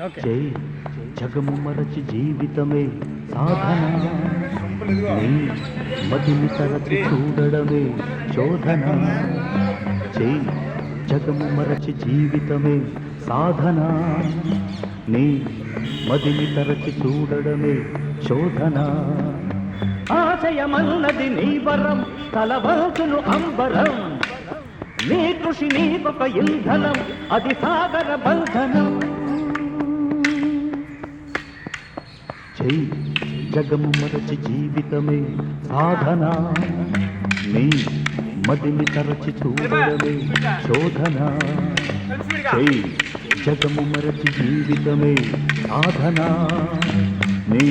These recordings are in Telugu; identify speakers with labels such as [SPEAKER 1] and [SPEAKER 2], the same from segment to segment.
[SPEAKER 1] జై జగము మరచి జీవితమే సాధన. మతిని తరచి చూడడమే శోధన. జై జగము మరచి జీవితమే సాధన. నీ మదిని తరచి చూడడమే శోధన. ఆశయమన్నది నీ వరం తలవంతులు అంబరం. నీ కృషి నీకొక ఇంధనం అది సాగర బంధనం. చెయ్యి జగము మరచి జీవితమే సాధన. నీ మదిని తరచి చూడడమే శోధన. చెయ్యి జగము మరచి జీవితమే సాధన. నీ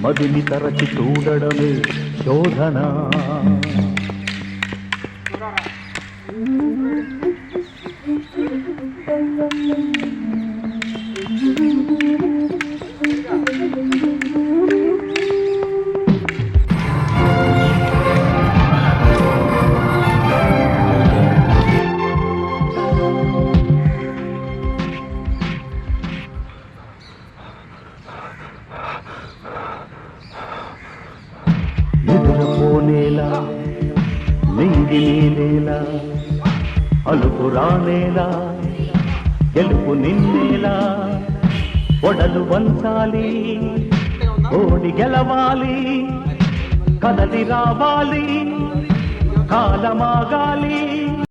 [SPEAKER 1] మదిని తరచి చూడడమే శోధన. Thank you. ఎదురపోనేలా నింగి నీలేలా అలుపు రానేలా గెలుపు నిన్నేలా ఒడలు వంచాలి ఓడి గెలవాలి కదలి రావాలి కాలమాగాలి.